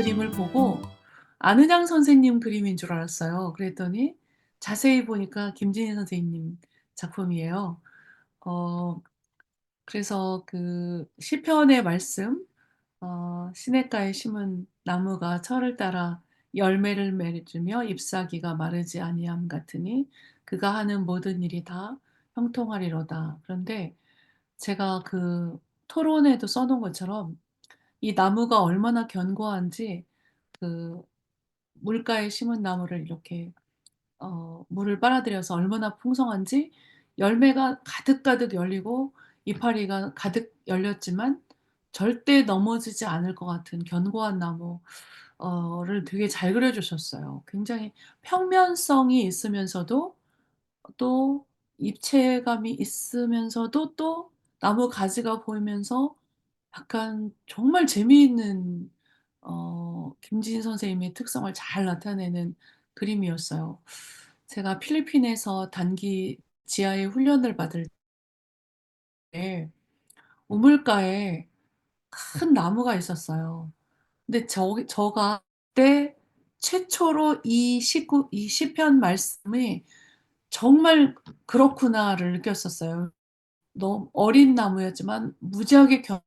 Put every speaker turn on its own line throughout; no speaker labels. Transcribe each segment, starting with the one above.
그림을 보고 안은양 선생님 그림인 줄 알았어요. 그랬더니 자세히 보니까 김진희 선생님 작품이에요. 어 그래서 그 시편의 말씀 어 "시냇가에 심은 나무가 철을 따라 열매를 맺으며 잎사귀가 마르지 아니함 같으니 그가 하는 모든 일이 다 형통하리로다." 그런데 제가 그 토론에도 써 놓은 것처럼 이 나무가 얼마나 견고한지 그 물가에 심은 나무를 이렇게 어 물을 빨아들여서 얼마나 풍성한지 열매가 가득가득 열리고 이파리가 가득 열렸지만 절대 넘어지지 않을 것 같은 견고한 나무 어를 되게 잘 그려 주셨어요. 굉장히 평면성이 있으면서도 또 입체감이 있으면서도 또 나무 가지가 보이면서 약간 정말 재미있는 어 김진희 선생님의 특성을 잘 나타내는 그림이었어요. 제가 필리핀에서 단기 지하에 훈련을 받을 때 우물가에 큰 나무가 있었어요. 근데 저기 저가 그때 최초로 이 시구 이 시편 말씀이 '정말 그렇구나.'를 느꼈었어요. 너무 어린 나무였지만 무지하게 견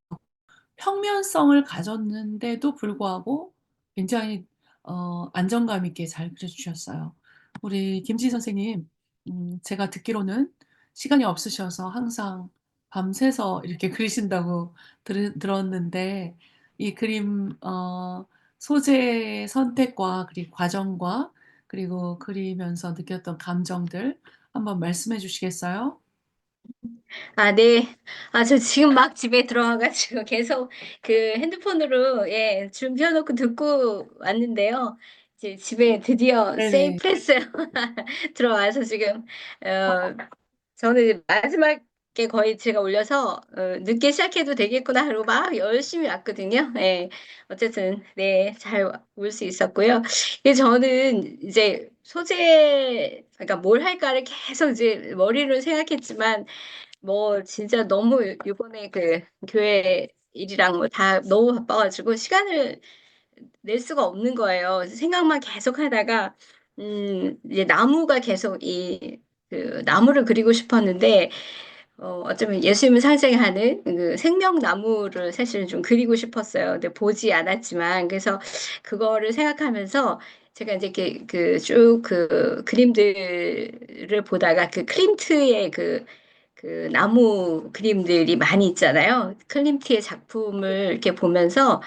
평면성을 가졌는데도 불구하고 굉장히 어 안정감 있게 잘 그려 주셨어요. 우리 김지희 선생님 음 제가 듣기로는 시간이 없으셔서 항상 밤새서 이렇게 그리신다고 들은 들었는데 이 그림 어 소재 선택과 그리고 과정과 그리고 그리면서 느꼈던 감정들 한번 말씀해 주시겠어요?
아 네. 아 저 지금 막 집에 들어와 가지고 계속 그 핸드폰으로 예 준비해 놓고 듣고 왔는데요. 이제 집에 드디어
네네.
세이프 했어요. 들어와서 지금 어 저는 이제 마지막 에 거의 제가 올려서 어 '늦게 시작해도 되겠구나.' 하고 막 열심히 왔거든요. 예. 어쨌든 네 잘 올 수 있었고요. 이 저는 이제 소재 그러니까 '뭘 할까.'를 계속 이제 머리로 생각했지만 뭐 진짜 너무 요 요번에 그 교회 일이랑 뭐 다 너무 바빠 가지고 시간을 낼 수가 없는 거예요. 생각만 계속 하다가 음 이제 나무가 계속 이 그 나무를 그리고 싶었는데 어 어쩌면 예수님을 상징하는 그 생명나무를 사실은 좀 그리고 싶었어요. 근데 보지 않았지만 그래서 그거를 생각하면서 제가 인제 이렇게 그 쭉 그 그림들을 보다가 그 클림트의 그 그 나무 그림들이 많이 있잖아요. 클림트의 작품을 이렇게 보면서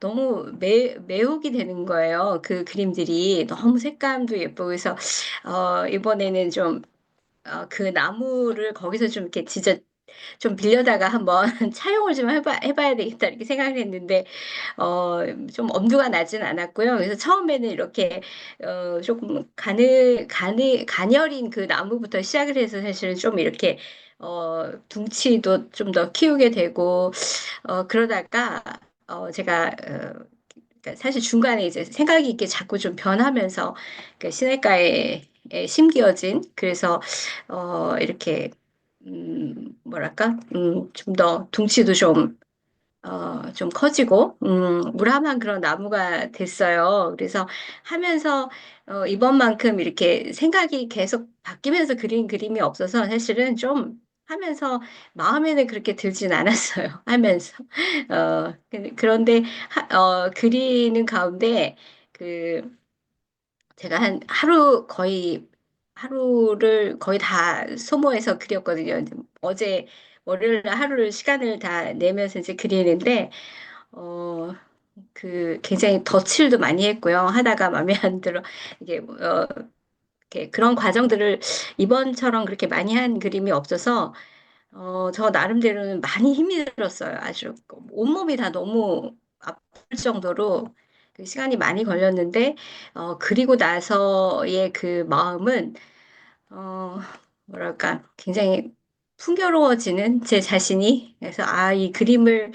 너무 매 매혹이 되는 거예요. 그 그림들이 너무 색감도 예쁘고 그래서 어 이번에는 좀 어 그 나무를 거기서 좀 이렇게 진짜 좀 빌려다가 한번 '차용을 좀 해봐 해 봐야 되겠다.' 이렇게 생각을 했는데 어 좀 엄두가 나진 않았고요. 그래서 처음에는 이렇게 어 쪼끔 가느 가느 가녀린 그 나무부터 시작을 해서 사실은 좀 이렇게 어 둥치도 좀 더 키우게 되고 어 그러다가 어 제가 어 그러니까 사실 중간에 이제 생각이 이렇게 자꾸 좀 변하면서 그 시냇가에 에 심겨진 그래서 어 이렇게 음 뭐랄까? 음 좀 더 둥치도 좀 어 좀 커지고 음 무람한 그런 나무가 됐어요. 그래서 하면서 어 이번만큼 이렇게 생각이 계속 바뀌면서 그린 그림이 없어서 사실은 좀 하면서 마음에는 그렇게 들진 않았어요 하면서. 어 근데 그런데 하 어 그리는 가운데 그 제가 한 하루 거의 하루를 거의 다 소모해서 그렸거든요. 어제 월요일 날 하루를 시간을 다 내면서 이제 그리는데 어 그 굉장히 덧칠도 많이 했고요. 하다가 마음에 안 들어 이게 어 이렇게 그런 과정들을 이번처럼 그렇게 많이 한 그림이 없어서 어 저 나름대로는 많이 힘이 들었어요. 아주 그 온몸이 다 너무 아플 정도로 그 시간이 많이 걸렸는데 어 그리고 나서의 그 마음은 어 뭐랄까 굉장히 풍요로워지는 제 자신이. 그래서 '아 이 그림을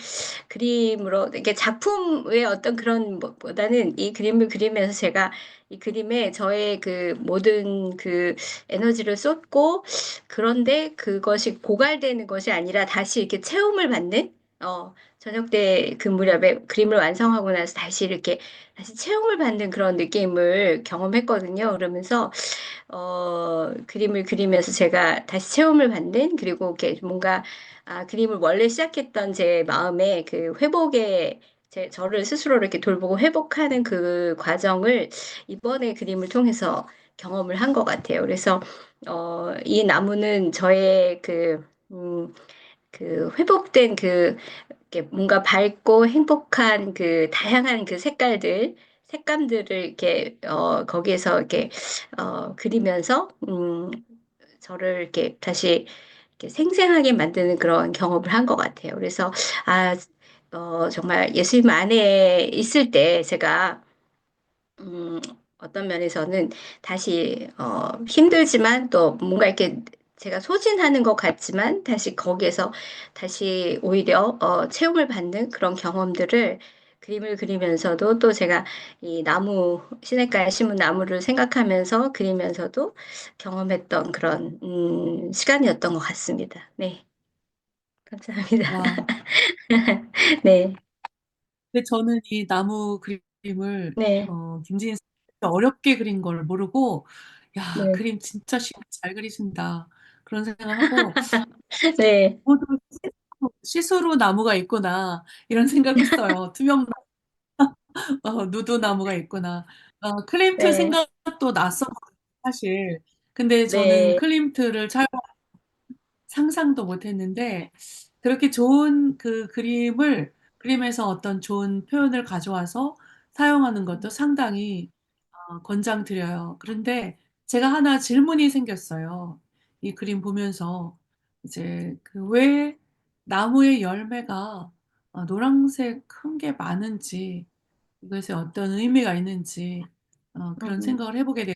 그림으로' 이게 작품의 어떤 그런 뭐 보다는 이 그림을 그리면서 제가 이 그림에 저의 그 모든 그 에너지를 쏟고 그런데 그것이 고갈되는 것이 아니라 다시 이렇게 체험을 받는 어, 저녁 때 그 무렵에 그림을 완성하고 나서 다시 이렇게 다시 체험을 받는 그런 느낌을 경험했거든요. 그러면서 어, 그림을 그리면서 제가 다시 체험을 받는 그리고 이렇게 뭔가 아, 그림을 원래 시작했던 제 마음의 그 회복의 제 저를 스스로 이렇게 돌보고 회복하는 그 과정을 이번에 그림을 통해서 경험을 한 것 같아요. 그래서 어, 이 나무는 저의 그 음, 그 회복된 그 뭔가 밝고 행복한 그 다양한 그 색깔들, 색감들을 이렇게 어 거기에서 이렇게 어 그리면서 음 저를 이렇게 다시 이렇게 생생하게 만드는 그런 경험을 한 것 같아요. 그래서 아, 어 정말 예수님 안에 있을 때 제가 음, 어떤 면에서는 다시 어, 힘들지만 또 뭔가 이렇게 제가 소진하는 것 같지만 다시 거기에서 다시 오히려 어, 체험을 받는 그런 경험들을 그림을 그리면서도 또 제가 이 나무 시냇가에 심은 나무를 생각하면서 그리면서도 경험했던 그런 음, 시간이었던 것 같습니다. 네, 감사합니다.
와.
네,
근데 저는 이 나무 그림을
네,
어, 김지인 어렵게 그린 걸 모르고 야,
네,
그림 진짜 쉽게 잘 그리신다. 그런 생각하고
네,
저도 시스루, 시스루 나무가 있구나. 이런 생각했어요. 투명 어, 누드 나무가 있구나. 어, 클림트
네,
생각도 났었거든요, 사실. 근데 저는
네,
클림트를 잘 상상도 못 했는데, 그렇게 좋은 그 그림을, 그림에서 어떤 좋은 표현을 가져와서 사용하는 것도 상당히 어, 권장드려요. 그런데 제가 하나 질문이 생겼어요. 이 그림 보면서. 이제 그 왜 나무의 열매가 어, 노란색 큰 게 많은지, 이것에 어떤 의미가 있는지 어, 그런
음,
생각을 해보게 돼요.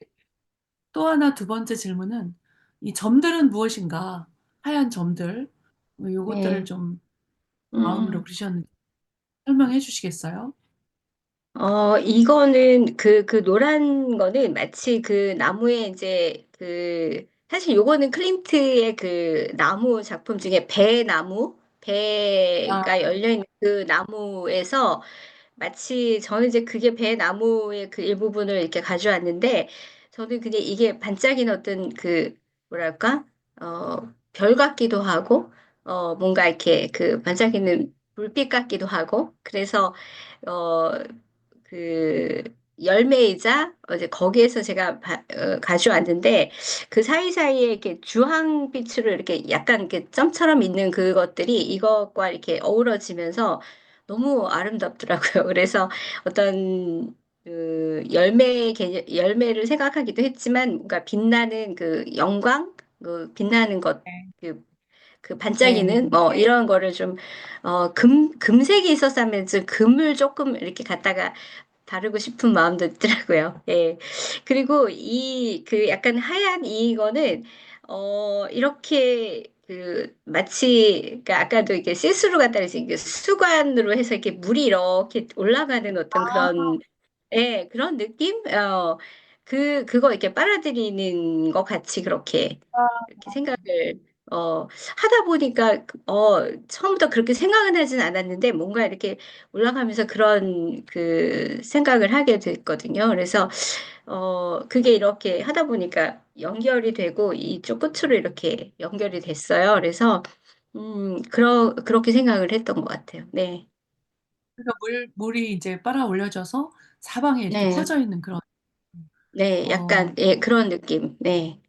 또 하나 두 번째 질문은 이 점들은 무엇인가? 하얀 점들. 뭐 요것들을
네.
좀 마음으로
음,
그리셨는지 설명해 주시겠어요?
어, 이거는 그, 그 노란 거는 마치 그 나무에 이제 그, 사실 요거는 클림트의 그 나무 작품 중에 배나무?
아,
배가 열려있는 그 나무에서 마치 저는 이제 그게 배나무의 그 일부분을 이렇게 가져왔는데 저는 그냥 이게 반짝이는 어떤 그, 뭐랄까? 어, 별 같기도 하고, 어, 뭔가 이렇게 그 반짝이는 불빛 같기도 하고, 그래서 어, 그 열매이자 이제 거기에서 제가 바- 어, 가져왔는데 그 사이사이에 이렇게 주황빛으로 이렇게 약간 이렇게 점처럼 있는 그것들이 이것과 이렇게 어우러지면서 너무 아름답더라고요. 그래서 어떤 그 열매 개념, 열매를 생각하기도 했지만 뭔가 빛나는 그 영광, 그 빛나는 것,
네.
그, 그
네.
반짝이는 뭐 이런 거를 좀 어, 금, 금색이 있었다면 좀 금을 조금 이렇게 갖다가 바르고 싶은 마음도 있더라고요. 예. 그리고 이 그 약간 하얀 이거는 어 이렇게 그 마치 그러니까 아까도 이렇게 시스루 같다 그래서 이게 수관으로 해서 이렇게 물이 이렇게 올라가는 어떤 그런 예, 그런 느낌? 어, 그 그거 이렇게 빨아들이는 것 같이 그렇게 이렇게 생각을 어 하다 보니까 어 처음부터 그렇게 생각은 하진 않았는데 뭔가 이렇게 올라가면서 그런 그 생각을 하게 됐거든요. 그래서 어 그게 이렇게 하다 보니까 연결이 되고 이쪽 끝으로 이렇게 연결이 됐어요. 그래서 음 그러 그렇게 생각을 했던 것 같아요. 네,
그러니까 물, 물이 이제 빨아 올려져서 사방에 이렇게
네,
퍼져 있는 그런,
네, 약간
어,
예 그런 느낌. 네,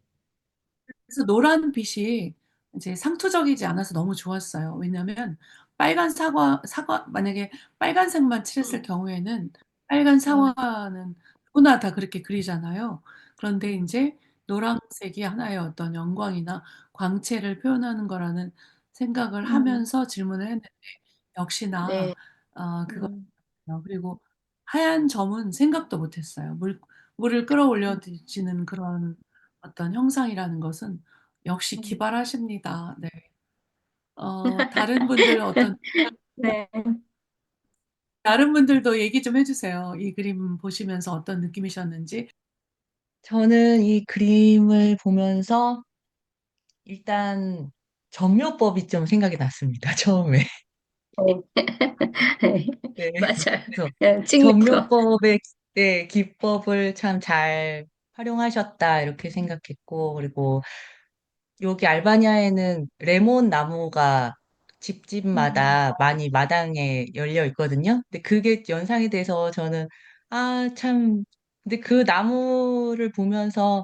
그래서 노란 빛이 이제 상투적이지 않아서 너무 좋았어요. 왜냐면 빨간 사과, 사과, 만약에 빨간색만 칠했을
음,
경우에는 빨간
음,
사과는 누구나 다 그렇게 그리잖아요. 그런데
음,
이제 노란색이 하나의 어떤 영광이나 광채를 표현하는 거라는 생각을
음,
하면서 질문을 했는데 역시나
네,
어,
음,
그거요. 그리고 하얀 점은 생각도 못 했어요. 물, 물을 끌어올려지는 그런 어떤 형상이라는 것은 역시
음.
기발하십니다. 네. 어, 다른 분들 어떤,
네.
다른 분들도 얘기 좀 해 주세요. 이 그림 보시면서 어떤 느낌이셨는지.
저는 이 그림을 보면서 일단 점묘법이 좀 생각이 났습니다. 처음에. 네.
맞아요.
그래서
그냥 찍는 거.
정요법의 네, 기법을 참 잘 활용하셨다 이렇게 생각했고 그리고 여기 알바니아에는 레몬 나무가
음.
집집마다 많이 마당에 열려 있거든요. 근데 그게 연상이 돼서 저는 아, 참 근데 그 나무를 보면서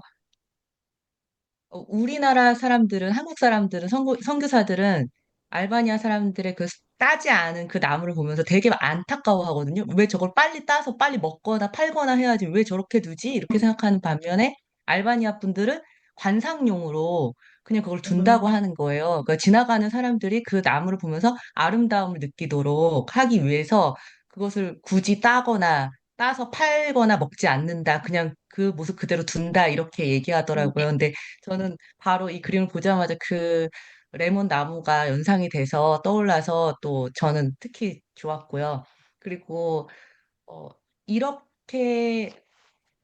어, 우리나라 사람들은, 한국 사람들은, 선교, 선교사들은 알바니아 사람들의 그 따지 않은 그 나무를 보면서 되게 안타까워 하거든요. 왜 저걸 빨리 따서 빨리 먹거나 팔거나 해야지 왜 저렇게 두지? 이렇게 생각하는 반면에 알바니아 분들은 관상용으로 그냥 그걸 둔다고
음.
하는 거예요. 그러니까 지나가는 사람들이 그 나무를 보면서 아름다움을 느끼도록 하기 위해서 그것을 굳이 따거나 따서 팔거나 먹지 않는다. 그냥 그 모습 그대로 둔다. 이렇게
음.
얘기하더라고요. 근데 저는 바로 이 그림을 보자마자 그 레몬 나무가 연상이 돼서 떠올라서 또 저는 특히 좋았고요. 그리고 어, 이렇게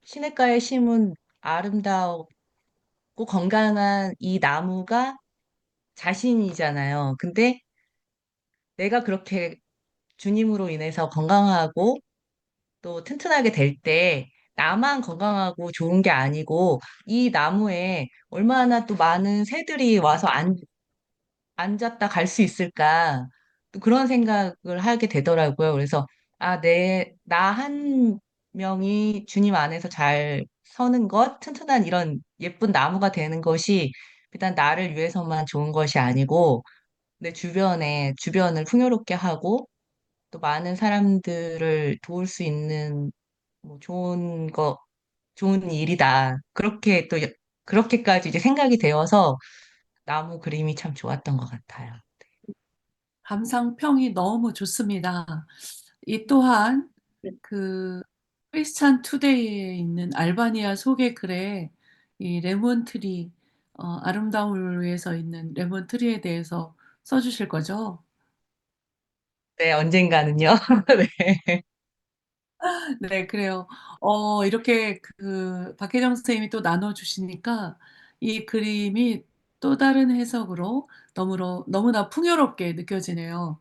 시냇가에 심은 아름다우 고 건강한 이 나무가 자신이잖아요. 근데 내가 그렇게 주님으로 인해서 건강하고 또 튼튼하게 될 때 나만 건강하고 좋은 게 아니고 이 나무에 얼마나 또 많은 새들이 와서 앉, 앉았다 갈 수 있을까 또 그런 생각을 하게 되더라고요. 그래서 아, 내, 나 한 명이 주님 안에서 잘 서는 것, 튼튼한 이런 예쁜 나무가 되는 것이 일단 나를 위해서만 좋은 것이 아니고 내 주변에, 주변을 풍요롭게 하고 또 많은 사람들을 도울 수 있는 뭐 좋은 거, 좋은 일이다. 그렇게 또, 여- 그렇게까지 이제 생각이 되어서 나무 그림이 참 좋았던 것 같아요.
감상평이 너무 좋습니다. 이 또한 그 크리스찬 투데이에 있는 알바니아 소개 글에 이 레몬 트리 어, 아름다움을 위해서 있는 레몬 트리에 대해서 써주실 거죠?
네, 언젠가는요. 네.
네, 그래요. 어, 이렇게 그 박혜정 선생님이 또 나눠주시니까 이 그림이 또 다른 해석으로 너무로, 너무나 풍요롭게 느껴지네요.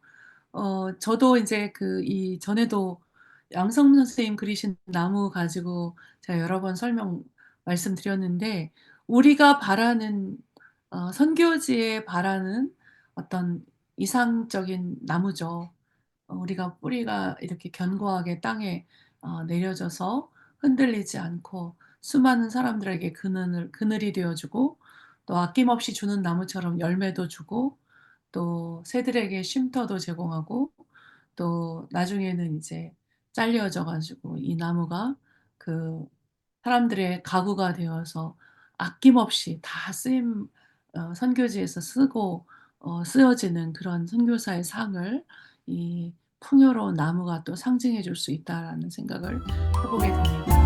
어, 저도 이제 그 이 전에도 양성 선생님 그리신 나무 가지고 제가 여러 번 설명 말씀드렸는데 우리가 바라는 어, 선교지에 바라는 어떤 이상적인 나무죠. 어, 우리가 뿌리가 이렇게 견고하게 땅에 어, 내려져서 흔들리지 않고 수많은 사람들에게 그늘을, 그늘이 되어주고 또 아낌없이 주는 나무처럼 열매도 주고 또 새들에게 쉼터도 제공하고 또 나중에는 이제 잘려져 가지고 이 나무가 그 사람들의 가구가 되어서 아낌없이 다 쓰임 어 선교지에서 쓰고 어 쓰여지는 그런 선교사의 상을 이 풍요로운 나무가 또 상징해 줄 수 있다라는 생각을 해 보게 됩니다.